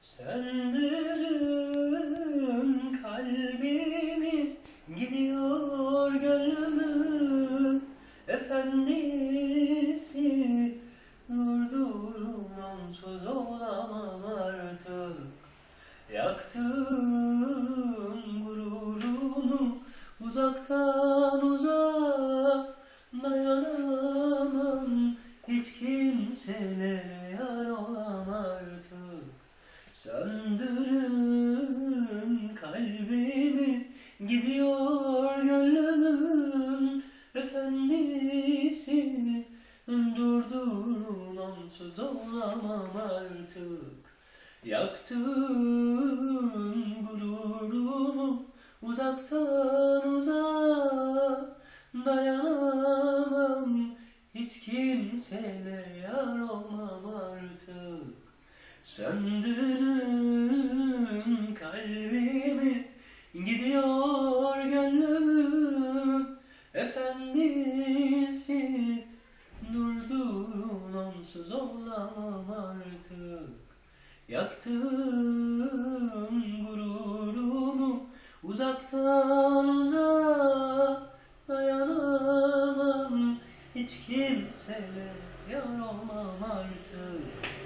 Söndürün kalbimi gidiyor gönlümü. Efendisi Vurdum onsuz olamam artık. Yaktın gururumu uzaktan uzağa Dayanamam. Hiç kimselere artık Söndürün kalbimi gidiyor gönlümün efendisi. Durdurun onsuz olamam artık. Yaktın gururumu uzaktan uzağa Dayanamam. Hiç kimsene yar olmam artık. Söndürün Durdurun onsuz olamam artık. Yaktın gururumu uzaktan uzağa Dayanamam. Hiç kimseye yar olmam artık